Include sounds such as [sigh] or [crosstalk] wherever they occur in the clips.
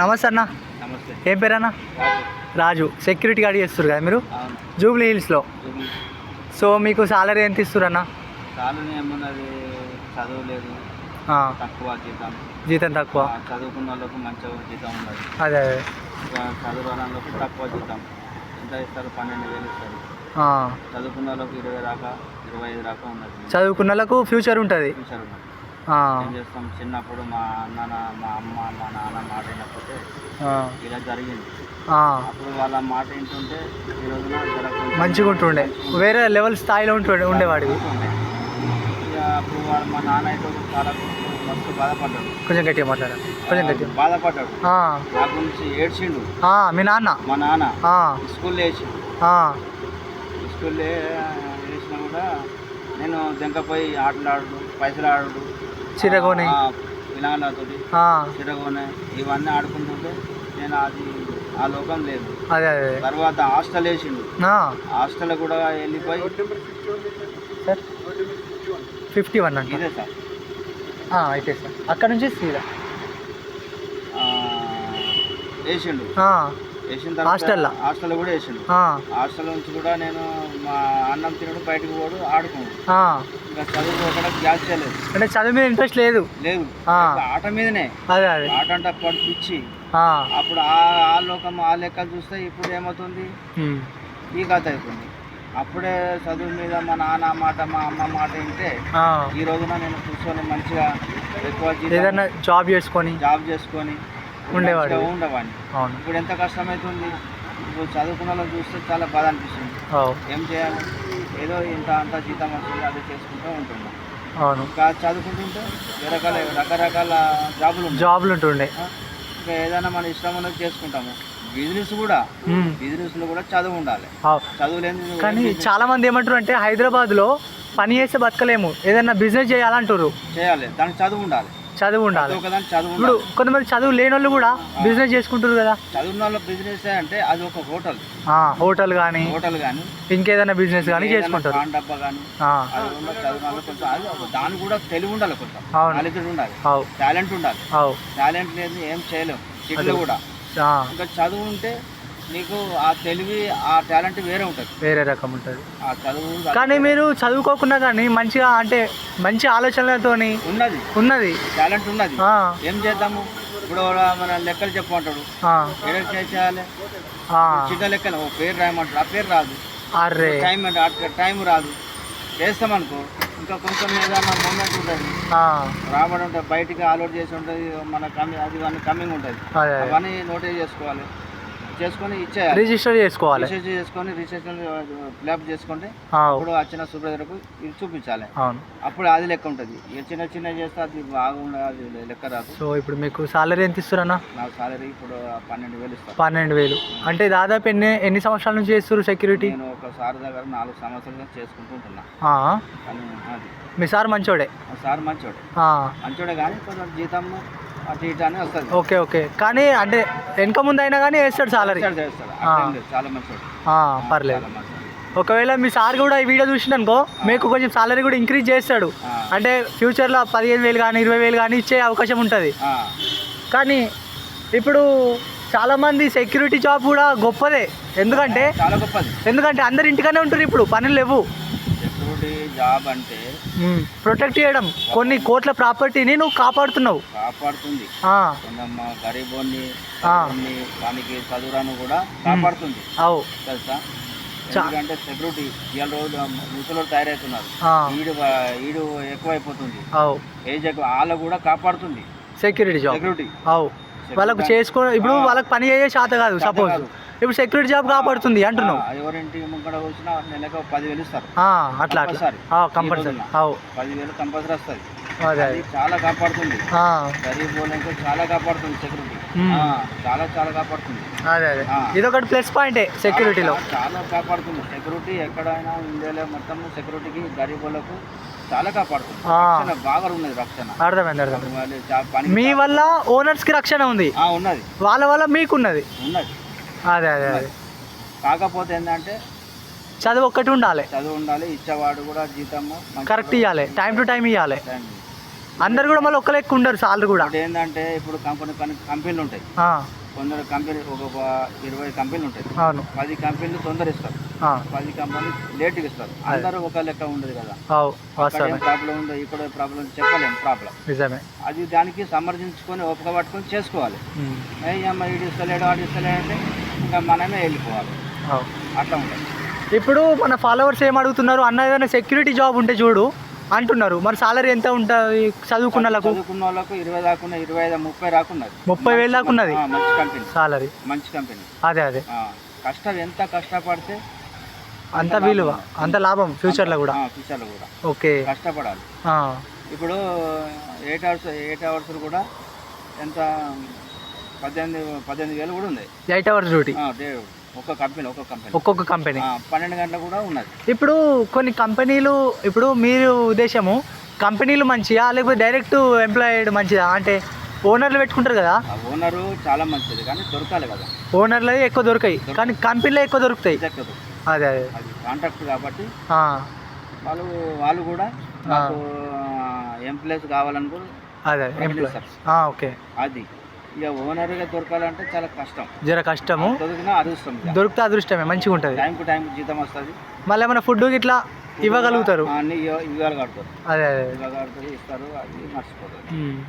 నమస్తే అన్న. నమస్తే. ఏం పేరు అన్న? రాజు. సెక్యూరిటీ గార్డ్ చేస్తారు కదా మీరు? జూబ్లీ హిల్స్లో. సో మీకు సాలరీ ఎంత ఇస్తారు అన్న? తక్కువ జీతం. జీతం తక్కువ. చదువుకున్న వాళ్ళకు మంచిగా జీతం ఉన్నది. అదే అదే. ఇక చదువు వాళ్ళకు తక్కువ జీతం. ఎంత ఇస్తారు? పన్నెండు వేలు ఇస్తారు. చదువుకున్న వాళ్ళకు ఇరవై ఇరవై ఐదు ఉన్నది. చదువుకున్న వాళ్ళకు ఫ్యూచర్ ఉంటుంది. ఫ్యూచర్ ఏం చేస్తాం? చిన్నప్పుడు మా అన్న మా అమ్మ మా నాన్న మాట వినకపోతే ఇలా జరిగింది. అప్పుడు వాళ్ళ మాట వింటుంటే ఈ రోజున మంచిగా ఉంటుండే. వేరే లెవెల్ స్థాయిలో ఉంటుండే. ఇక అప్పుడు వాడు మా నాన్న అయితే చాలా మస్తు బాధపడ్డాడు. కొంచెం గట్టిగా మాట్లాడాలి కొంచెం గట్టిగా. బాధపడ్డాడు. నా గురించి ఏడ్చిండు. మీ నాన్న? మా నాన్న స్కూల్లో వేసి ఆ, స్కూల్లో వేసినా కూడా నేను దెంకపోయి ఆటలు ఆడు పైసలు ఆడు చిరగోని. ఆ, చిరగోనే ఇవన్నీ ఆడుకుంటుంటే నేను అది ఆ లోకం లేదు. అదే అదే. తర్వాత హాస్టల్ వేసిండు. హాస్టల్ కూడా వెళ్ళిపోయి సార్ ఫిఫ్టీ వన్ అంట. ఇదే సార్. అయితే సార్. అక్కడ నుంచి సీదా. వేసిండు. హాస్టల్లా? హాస్టల్ కూడా వేసిండు. హాస్టల్ నుంచి కూడా నేను మా అన్నం తినడు బయటకు పోడు ఆడుకోడు. ఆ. ఇంకా చదువు ఒకటి గ్యాస్ చేయలేదు. అంటే చదువు మీద ఇంట్రెస్ట్ లేదు. లేదు. ఆట మీదనే. అదే అదే. ఆట అంటే ఆ, అప్పుడు ఆ లోకం ఆ లెక్క చూస్తే ఇప్పుడు ఏమవుతుంది? ఈ కథ అయిపోయింది. అప్పుడే చదువు మీద మా నాన్న మాట మా అమ్మ మాట వింటే. ఈ రోజున నేను కూర్చొని మంచిగా ఎక్కువ ఏదైనా జాబ్ చేసుకొని. జాబ్ చేసుకొని ఉండేవాడు. ఉండేవాడిని. అవును. ఇప్పుడు ఎంత కష్టమవుతుంది ఇప్పుడు చదువుకున్న వాళ్ళని చూస్తే చాలా బాధ అనిపిస్తుంది. ఏం చేయాలి? ఏదో ఇంత అంత జీతం వస్తుంది అది చేసుకుంటూ ఉంటున్నాం అవును. ఇంకా చదువుకుంటుంటే రకరకాల రకరకాల జాబులు జాబ్లు ఉంటుండే. ఇంకా ఏదైనా మన ఇష్టం ఉన్నది చేసుకుంటాము. బిజినెస్ కూడా ఉమ్, బిజినెస్లో కూడా చదువు ఉండాలి. చదువు ఏం కానీ చాలా మంది ఏమంటారు అంటే హైదరాబాద్లో పని చేస్తే బతకలేము. ఏదైనా బిజినెస్ చేయాలంటారు. చేయాలి. దానికి చదువు ఉండాలి. చదువు ఉండాలి. ఇప్పుడు కొంతమంది చదువు లేని వాళ్ళు కూడా బిజినెస్ చేసుకుంటారు కదా. చదువున్న వాళ్ళ బిజినెస్ అంటే అది ఒక హోటల్. హోటల్ కానీ హోటల్ కానీ ఇంకేదైనా బిజినెస్ కానీ చేసుకుంటారు. డబ్బా కానీ దానికి కూడా తెలివి ఉండాలి కొంచెం. నాలెడ్జ్ ఉండాలి. టాలెంట్ ఉండాలి. టాలెంట్ లేదు ఏం చేయలేం. సిటీలో కూడా. ఇంకా చదువు ఉంటే నీకు ఆ తెలివి ఆ టాలెంట్ వేరే ఉంటుంది. వేరే రకం ఉంటుంది. ఆ చదువు కానీ మీరు చదువుకోకుండా కానీ మంచిగా అంటే మంచి ఆలోచనలతోని ఉన్నది. ఉన్నది. టాలెంట్ ఉన్నది. ఏం చేద్దాము? ఇప్పుడు మన లెక్కలు చెప్పమంటాడు చేయాలి? చిన్న లెక్కలు. ఓ పేరు రాయమంటాడు. ఆ పేరు రాదు. టైం అంటే టైం రాదు. చేస్తామనుకో ఇంకా కొంచెం ఏదన్నా మూమెంట్ ఉంటుంది. రాబడి ఉంటుంది. బయటికి ఆలోడ్ చేసి ఉంటుంది. మన కమి అది కమింగ్ ఉంటుంది. అవన్నీ నోటీస్ చేసుకోవాలి. చేసుకొని ఇచ్చేయాలి రిజిస్టర్ చేసుకోవాలి. రీసెర్చ్ చేసుకొని రీసెర్చ్ ఫిల్అప్ చేసుకుంటే ఆ, అప్పుడు వచ్చిన సూపర్వైజర్కు ఇది చూపించాలి. అవును. అప్పుడు అది లెక్క ఉంటుంది. చిన్న చిన్న చేస్తే అది బాగుండదు అది లెక్క రాదు. సో ఇప్పుడు మీకు సాలరీ ఎంత ఇస్తారన్నా నాకు సాలరీ ఇప్పుడు పన్నెండు వేలు ఇస్తాను. పన్నెండు వేలు. అంటే దాదాపు ఎన్ని ఎన్ని సంవత్సరాల నుంచి చేస్తారు సెక్యూరిటీ నేను ఒక సార్ దగ్గర నాలుగు సంవత్సరాలుగా చేసుకుంటుంటున్నా. ఆ, కానీ అది. మీ సార్ మంచోడే? సార్ మంచోడు. మంచోడే కానీ కొంచెం జీతం అటు ఇటు అని వస్తుంది. Okay okay. కానీ అంటే వెనక ముందు అయినా కానీ వేస్తాడు సాలరీ చేస్తాడు, చేస్తాడు. అట్లేం లేదు. చాలా మంచోడు పర్లేదు. ఒకవేళ మీ సార్ కూడా ఈ వీడియో చూసిందనుకో మీకు కొంచెం సాలరీ కూడా ఇంక్రీజ్ చేస్తాడు. ఆ, అంటే ఫ్యూచర్లో పదిహేను వేలు కానీ ఇరవై వేలు కానీ ఇచ్చే అవకాశం ఉంటుంది. కానీ ఇప్పుడు చాలామంది సెక్యూరిటీ జాబ్ కూడా గొప్పదే. ఎందుకంటే చాలా గొప్పది. ఎందుకంటే అందరు ఇంటికనే ఉంటారు ఇప్పుడు పనులు లేవు. సెక్యూరిటీ జాబ్ అంటే ప్రొటెక్ట్ చేయడం. కొన్ని కోట్ల ప్రాపర్టీని నువ్వు కాపాడుతున్నావు. కాపాడుతుంది. చదువుని, వానికి చదువురాను కూడా కాపాడుతుంది. అవు. తెలుసా? ఎందుకంటే సెక్యూరిటీ ఇవాళ రోజు ముసలోడు తయారవుతున్నారు. ఈడు ఈడు ఎక్కువైపోతుంది. ఏజ్ ఎక్కువ వాళ్ళకు కూడా కాపాడుతుంది. Security job. సెక్యూరిటీ. అవు. వాళ్ళకు చేసుకో ఇప్పుడు వాళ్ళకి పని చేసే శాత కాదు సపోజ్. ఇప్పుడు సెక్యూరిటీ జాబ్ కాపాడుతుంది అంటున్నావు. ఎవరింటి ముంగడ వచ్చినా నెలకు పదివేలు ఇస్తారు. అట్లా కంపల్సరీ. పదివేలు కంపల్సరీ వస్తుంది చాలా కాపాడుతుంది. గరీబ్ వాళ్ళకి చాలా కాపాడుతుంది సెక్యూరిటీ. చాలా చాలా కాపాడుతుంది. అదే అదే. ఇదొకటి ప్లస్ పాయింటే సెక్యూరిటీలో చాలా- చాలా కాపాడుతుంది. సెక్యూరిటీ ఎక్కడైనా ఇండియాలో మొత్తం సెక్యూరిటీకి గరీబ్ వాళ్ళకు చాలా కాపాడుతుంది. బాగా ఉన్నది రక్షణ. అర్థమైంది అర్థమైంది. మీ వల్ల ఓనర్స్కి రక్షణ ఉంది. ఆ, ఉన్నది. వాళ్ళ వల్ల మీకున్నది. ఉన్నది. అదే అదే అదే. కాకపోతే ఏంటంటే చదువు ఒక్కటి ఉండాలి. చదువు ఉండాలి ఇచ్చేవాడు కూడా జీతము కరెక్ట్ ఇవ్వాలి టైం టు టైం ఇవ్వాలి అందరు కూడా మళ్ళీ ఒక్క లెక్క ఉండరు సాలరీ కూడా. ఏంటంటే ఇప్పుడు కంపెనీ కంపెనీలు ఉంటాయి. కొందరు కంపెనీ ఒక ఇరవై కంపెనీలు ఉంటాయి. అవును. పది కంపెనీలు తొందర ఇస్తారు. పది కంపెనీలు లేట్గా ఇస్తారు. అందరూ ఒక లెక్క ఉండదు కదా. ప్రాబ్లం ఉందో ఇక్కడ ప్రాబ్లం చెప్పలేము ప్రాబ్లం నిజమే. అది దానికి సమర్థించుకొని ఓపిక పట్టుకొని చేసుకోవాలి. ఉమ్, ఏ అమ్మ ఇటు ఇస్తలేడు ఆడు ఇస్తలేడు అంటే ఇంకా మనమే వెళ్ళిపోవాలి. అట్లా ఉంటుంది. ఇప్పుడు మన ఫాలోవర్స్ ఏం అడుగుతున్నారు? అన్న ఏదైనా సెక్యూరిటీ జాబ్ ఉంటే చూడు అంటున్నారు. మరి సాలరీ ఎంత ఉంటుంది? చదువుకున్న వాళ్ళకు చదువుకున్న వాళ్ళకు ఇరవై దాకున్నా ఇరవై ఐదు ముప్పై రాకున్నది ముప్పై వేలు దాకా ఉన్నది? ఆ, మంచి కంపెనీ సాలరీ మంచి కంపెనీ అదే అదే. కష్టం ఎంత కష్టపడితే అంత విలువ అంత లాభం ఫ్యూచర్లో కూడా. ఫ్యూచర్లో కూడా. ఓకే. కష్టపడాలి. ఇప్పుడు ఎయిట్ అవర్స్ ఎయిట్ అవర్స్ కూడా ఎంత పద్దెనిమిది పద్దెనిమిది వేలు కూడా ఉంది. Eight hours duty? ఒక్క కంపెనీ ఒక్క కంపెనీ. ఒక్కొక్క కంపెనీ? పన్నెండు గంటలు కూడా ఉన్నది. ఇప్పుడు కొన్ని కంపెనీలు ఇప్పుడు మీరు ఉద్దేశము కంపెనీలు మంచియా? లేకపోతే డైరెక్ట్ ఎంప్లాయిడ్ మంచిదా? అంటే ఓనర్లు పెట్టుకుంటారు కదా? ఓనరు చాలా మంచిది కానీ దొరకాలి కదా. ఓనర్లు ఎక్కువ దొరకాయి కానీ కంపెనీలో ఎక్కువ దొరుకుతాయి. అదే అదే. కాంట్రాక్ట్ కాబట్టి వాళ్ళు వాళ్ళు కూడా ఎంప్లాయీస్ కావాలని కూడా అదే ఎంప్లాయ్ ఓకే. అది. ఇక ఓనర్గా దొరకాలంటే చాలా కష్టం. జర కష్టము. దొరికినా అదృష్టం ఇక. దొరికితే అదృష్టమే మంచిగా ఉంటుంది. టైంకు టైంకి జీతం వస్తుంది. మళ్ళీ ఏమైనా ఫుడ్ ఇట్లా ఇవ్వగలుగుతారు? అన్ని ఇవ్వ- ఇవ్వగలుగుతారు అదే అదే. ఇవ్వగలుగుతారు ఇస్తారు అది మర్చిపోతారు. ఉమ్.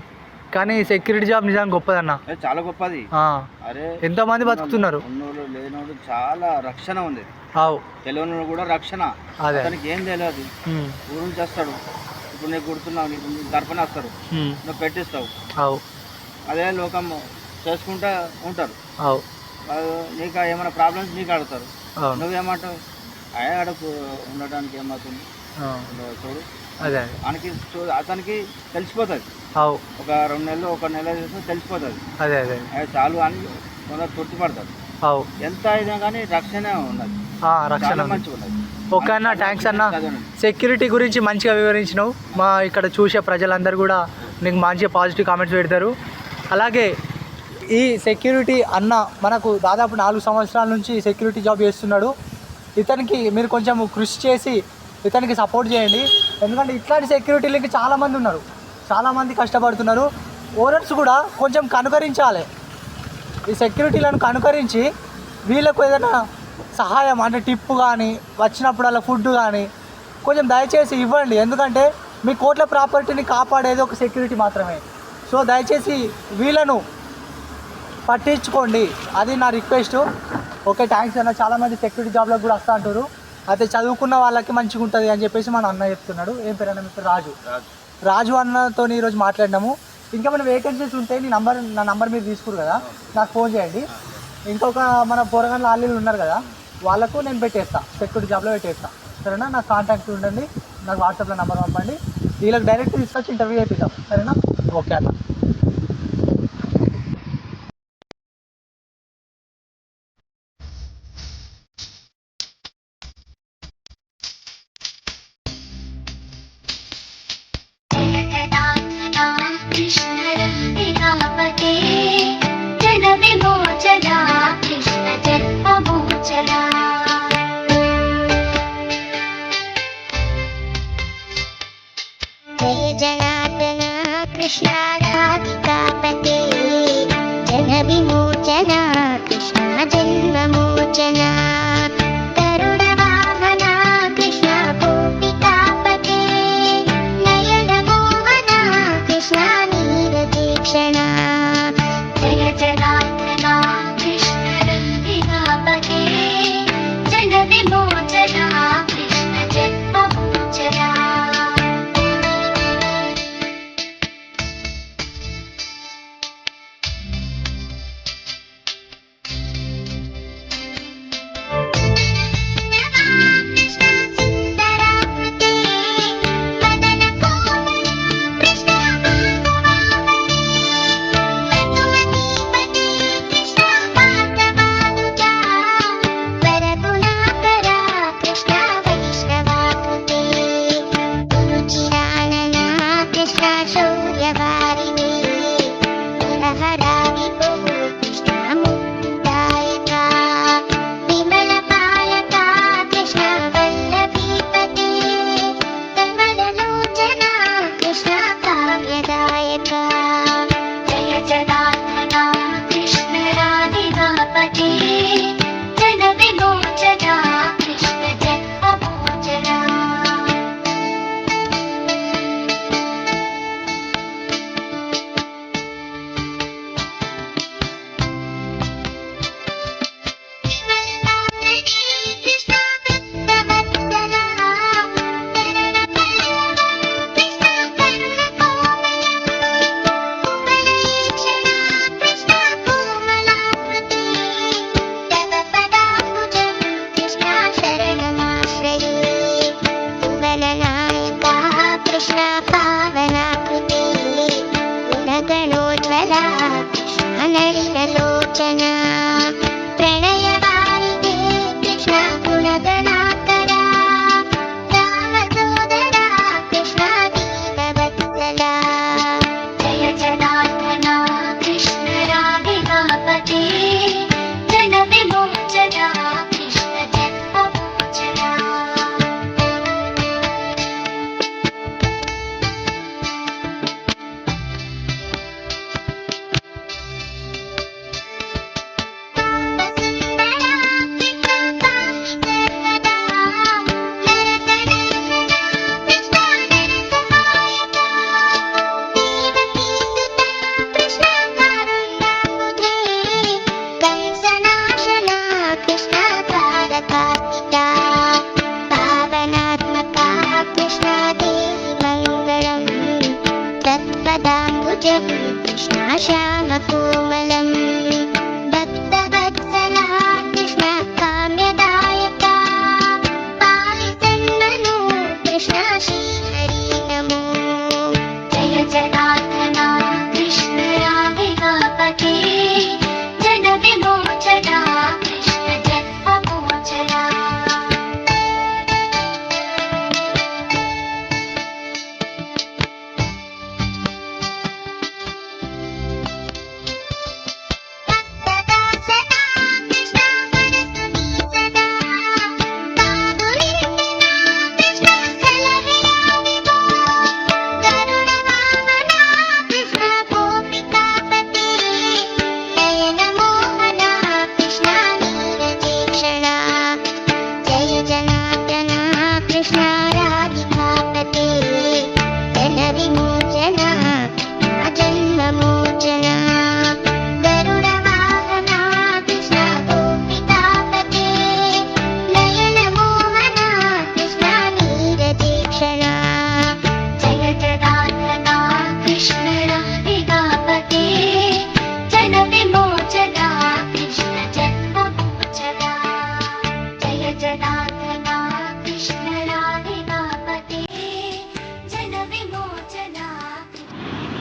కానీ సెక్యూరిటీ జాబ్ నిజంగా గొప్పదన్న. అది చాలా గొప్పది. ఆ, అరే ఎంతో మంది బతుకుతున్నారు? ఉన్నోళ్ళు లేనోళ్ళు చాలా రక్షణ ఉంది. అవు. తెలియని కూడా రక్షణ. అదే. అతనికి ఏం తెలియదు. ఉమ్, ఊరు నుంచి వస్తాడు. ఇప్పుడు నీకు గుర్తున్నావు నీకు తరపున వస్తారు. ఉమ్, నువ్వు పెట్టిస్తావు. అవు. అదే లోకం చేసుకుంటా ఉంటారు. నీకు ఏమైనా ప్రాబ్లమ్స్ నీకు అడుగుతారు. నువ్వేమంటావు? అయ్యే అడుగు ఉండడానికి ఏమవుతుంది? చూడు. అదే. చూ- అతనికి తెలిసిపోతుంది. ఒక రెండు నెలలు ఒక నెల చేస్తే తెలిసిపోతుంది. అదే అదే. అది చాలు అని కొందరు తృప్తి పడతారు అవు. ఎంత అయినా కానీ రక్షణ ఉన్నది. రక్షణ. మంచిగా ఉన్నది. ఓకే అన్న థ్యాంక్స్ అన్న. సెక్యూరిటీ గురించి మంచిగా వివరించినావు. మా ఇక్కడ చూసే ప్రజలందరూ కూడా నీకు మంచి పాజిటివ్ కామెంట్స్ పెడతారు. అలాగే ఈ సెక్యూరిటీ అన్న మనకు దాదాపు నాలుగు సంవత్సరాల నుంచి సెక్యూరిటీ జాబ్ చేస్తున్నాడు. ఇతనికి మీరు కొంచెం కృషి చేసి ఇతనికి సపోర్ట్ చేయండి. ఎందుకంటే ఇట్లాంటి సెక్యూరిటీలకి చాలామంది ఉన్నారు. చాలామంది కష్టపడుతున్నారు. ఓనర్స్ కూడా కొంచెం కనుకరించాలి. ఈ సెక్యూరిటీలను కనుకరించి వీళ్ళకు ఏదైనా సహాయం అంటే టిప్పు కానీ వచ్చినప్పుడల్లా ఫుడ్ కానీ కొంచెం దయచేసి ఇవ్వండి. ఎందుకంటే మీ కోట్ల ప్రాపర్టీని కాపాడేది ఒక సెక్యూరిటీ మాత్రమే. సో దయచేసి వీళ్ళను పట్టించుకోండి. అది నా రిక్వెస్ట్ ఓకే థ్యాంక్స్ అన్న. చాలామంది సెక్యూరిటీ జాబ్లకు కూడా వస్తా అంటారు. అయితే చదువుకున్న వాళ్ళకి మంచిగా ఉంటుంది అని చెప్పేసి మన అన్న చెప్తున్నాడు. ఏం పేరు అన్న? మీ రాజు. రాజు. అన్నతో ఈరోజు మాట్లాడినాము. ఇంకా మన వేకెన్సీస్ ఉంటే నీ నంబర్ నా నంబర్ మీరు తీసుకురు కదా. నాకు ఫోన్ చేయండి. ఇంకొక మన పోరగాళ్ళ ఆలీలు ఉన్నారు కదా వాళ్ళకు నేను పెట్టేస్తా. సెక్యూరిటీ జాబ్లో పెట్టేస్తా. సరేనా? నాకు కాంటాక్ట్ ఉండండి. నాకు వాట్సాప్లో నెంబర్ పంపండి. వీళ్ళకి డైరెక్ట్ తీసుకొచ్చి ఇంటర్వ్యూ చేపిద్దాం. సరేనా? ఓకే అన్న. Yeah.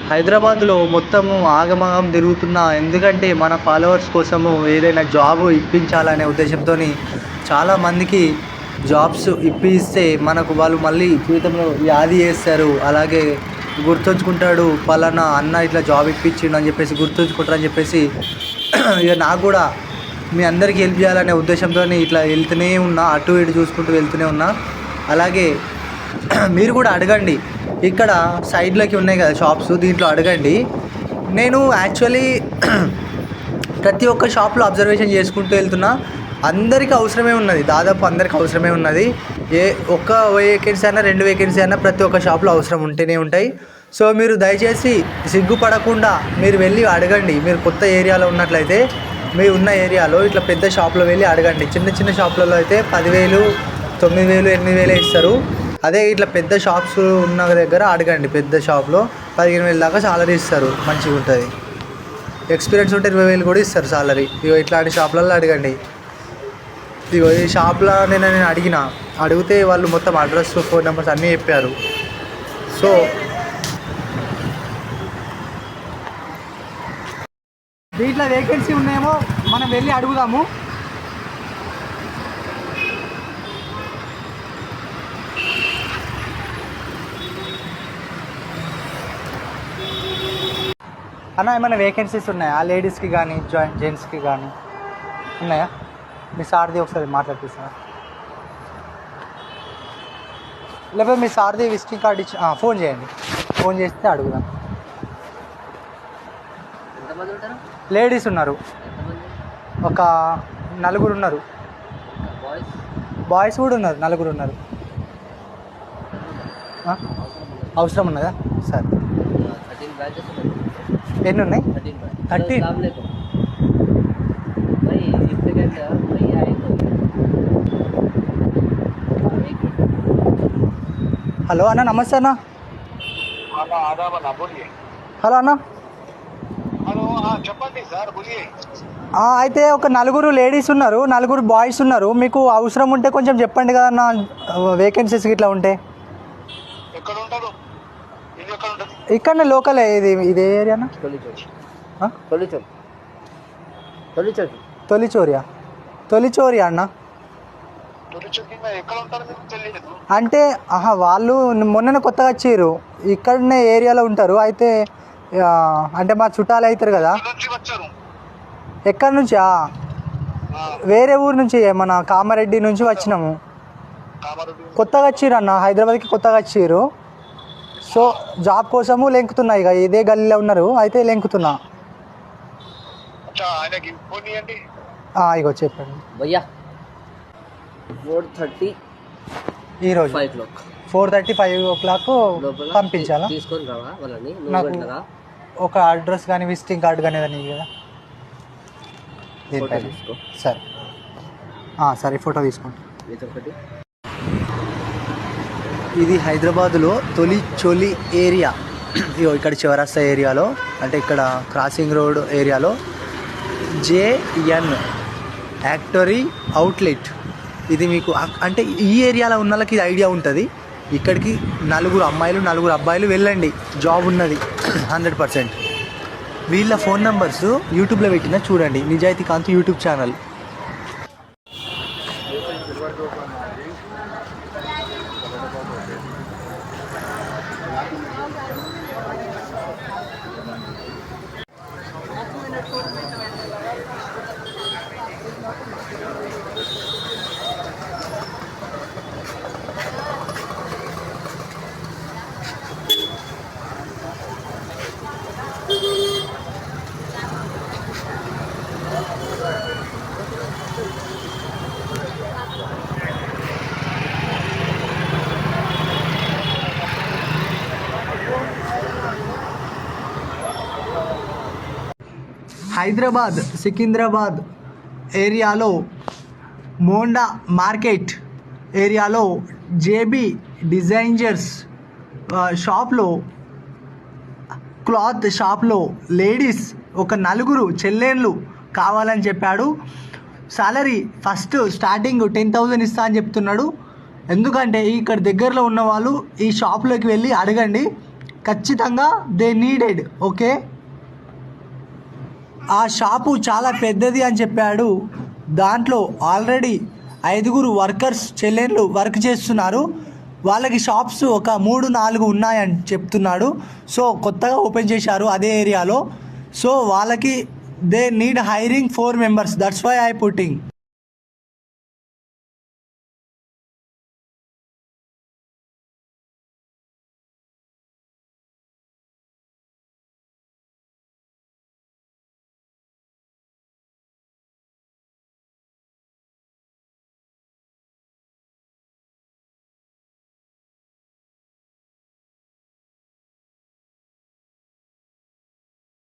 హైదరాబాద్లో మొత్తము ఆగమగం తిరుగుతున్నా ఎందుకంటే మన ఫాలోవర్స్ కోసము ఏదైనా జాబ్ ఇప్పించాలనే ఉద్దేశంతో చాలామందికి జాబ్స్ ఇప్పిస్తే మనకు వాళ్ళు మళ్ళీ జీవితంలో యాది చేస్తారు అలాగే గుర్తుంచుకుంటాడు పలానా అన్న ఇట్లా జాబ్ ఇప్పించిండు అని చెప్పేసి గుర్తుంచుకుంటారు అని చెప్పేసి [clears throat] ఇక నాకు కూడా మీ అందరికీ హెల్ప్ చేయాలనే ఉద్దేశంతో ఇట్లా వెళ్తూనే ఉన్నా అటు ఇటు చూసుకుంటూ వెళ్తూనే ఉన్నా. అలాగే [clears throat] మీరు కూడా అడగండి. ఇక్కడ సైడ్లోకి ఉన్నాయి కదా షాప్స్ దీంట్లో అడగండి. నేను యాక్చువల్లీ [clears throat] ప్రతి ఒక్క షాప్లో అబ్జర్వేషన్ చేసుకుంటూ వెళ్తున్నా. అందరికీ అవసరమే ఉన్నది. దాదాపు అందరికి అవసరమే ఉన్నది. ఏ ఒక్క వేకెన్సీ అయినా రెండు వేకెన్సీ అయినా ప్రతి ఒక్క షాప్లో అవసరం ఉంటేనే ఉంటాయి. సో మీరు దయచేసి సిగ్గుపడకుండా మీరు వెళ్ళి అడగండి. మీరు కొత్త ఏరియాలో ఉన్నట్లయితే మీ ఉన్న ఏరియాలో ఇట్లా పెద్ద షాప్లో వెళ్ళి అడగండి. చిన్న చిన్న షాప్లలో అయితే పదివేలు తొమ్మిది వేలు ఎనిమిది వేలు ఇస్తారు. అదే ఇట్లా పెద్ద షాప్స్ ఉన్న దగ్గర అడగండి. పెద్ద షాప్లో పదిహేను వేలు దాకా సాలరీ ఇస్తారు. మంచిగా ఉంటుంది. ఎక్స్పీరియన్స్ ఉంటే ఇరవై వేలు కూడా ఇస్తారు సాలరీ ఇగో ఇట్లాంటి షాప్లలో అడగండి. ఇగో ఈ షాప్లో నేను నేను అడిగిన. అడిగితే వాళ్ళు మొత్తం అడ్రస్ ఫోన్ నెంబర్స్ అన్నీ చెప్పారు. సో దీంట్లో వేకెన్సీ ఉన్నాయేమో మనం వెళ్ళి అడుగుదాము. అన్న ఏమైనా వేకెన్సీస్ ఉన్నాయా? లేడీస్కి కానీ జాయింట్ జెంట్స్కి కానీ ఉన్నాయా? మీ సార్ది ఒకసారి మాట్లాడిపిస్తారా లేకపోతే మీ సార్ది విజిటింగ్ కార్డ్ ఇచ్చి ఫోన్ చేయండి. ఫోన్ చేస్తే అడుగుదాం. ఎంతమంది ఉంటారు? లేడీస్ ఉన్నారు. ఒక నలుగురు ఉన్నారు. బాయ్స్ కూడా ఉన్నారు నలుగురు ఉన్నారు. అవసరం ఉన్నదా? సార్. ఎన్ని ఉన్నాయి? థర్టీన్. హలో అన్న నమస్తే అన్న. హలో అన్న. అయితే ఒక నలుగురు లేడీస్ ఉన్నారు నలుగురు బాయ్స్ ఉన్నారు. మీకు అవసరం ఉంటే కొంచెం చెప్పండి కదా అన్న వేకెన్సీస్ ఇట్లా ఉంటే. ఇక్కడ లోకల్ ఇది ఇదే ఏరియా తొలిచోరియా? తొలిచోరియా అన్న? అంటే ఆహా వాళ్ళు మొన్ననే కొత్తగా వచ్చారు. ఇక్కడనే ఏరియాలో ఉంటారు. అయితే అంటే మా చుట్టాలు అవుతారు కదా. ఎక్కడి నుంచి? వేరే ఊరు నుంచి మన కామారెడ్డి నుంచి వచ్చినాము. కామారెడ్డి కొత్తగా వచ్చిర్రు అన్న హైదరాబాద్కి కొత్తగా వచ్చిర్రు. సో జాబ్ కోసము లెంకుతున్నా ఇక ఇదే గల్లీలో ఉన్నారు అయితే లెంకుతున్నా. ఇగో చెప్పండి. ఫోర్ థర్టీ ఈరోజు five clock. Four thirty five o'clock పంపించాలా? తీసుకొని రావా వాళ్ళని? నువ్వు నాకు ఒక అడ్రస్ కానీ విజిటింగ్ కార్డు కానీ ఏదైనా కదా దీనిపైన. సరే. సరే ఫోటో తీసుకుంటా ఇది హైదరాబాద్లో తొలి చొలి ఏరియా. ఇగో ఇక్కడ చివరస్తా ఏరియాలో అంటే ఇక్కడ క్రాసింగ్ రోడ్ ఏరియాలో జేఎన్ యాక్టరీ అవుట్లెట్. ఇది మీకు అంటే ఈ ఏరియాలో ఉన్న వాళ్ళకి ఇది ఐడియా ఉంటుంది. ఇక్కడికి నలుగురు అమ్మాయిలు నలుగురు అబ్బాయిలు వెళ్ళండి. జాబ్ ఉన్నది. Hundred percent. వీళ్ళ ఫోన్ నంబర్స్ యూట్యూబ్లో పెట్టిన చూడండి. నిజాయితీ కాంతి యూట్యూబ్ ఛానల్. హైదరాబాద్ సికింద్రాబాద్ ఏరియాలో మోండా మార్కెట్ ఏరియాలో జేబీ డిజైన్జర్స్ షాప్లో క్లాత్ షాప్లో లేడీస్ ఒక నలుగురు చెల్లెళ్ళు కావాలని చెప్పాడు. Salary first starting ten thousand ఇస్తా అని చెప్తున్నాడు. ఎందుకంటే ఇక్కడ దగ్గరలో ఉన్న వాళ్ళు ఈ షాప్లోకి వెళ్ళి అడగండి. ఖచ్చితంగా దే నీడెడ్ ఓకే? ఆ షాపు చాలా పెద్దది అని చెప్పాడు. దాంట్లో ఆల్రెడీ ఐదుగురు వర్కర్స్ చెల్లెళ్ళు వర్క్ చేస్తున్నారు. వాళ్ళకి షాప్స్ ఒక మూడు నాలుగు ఉన్నాయని చెప్తున్నాడు. సో కొత్తగా ఓపెన్ చేశారు అదే ఏరియాలో. సో వాళ్ళకి they need hiring four members. That's why I putting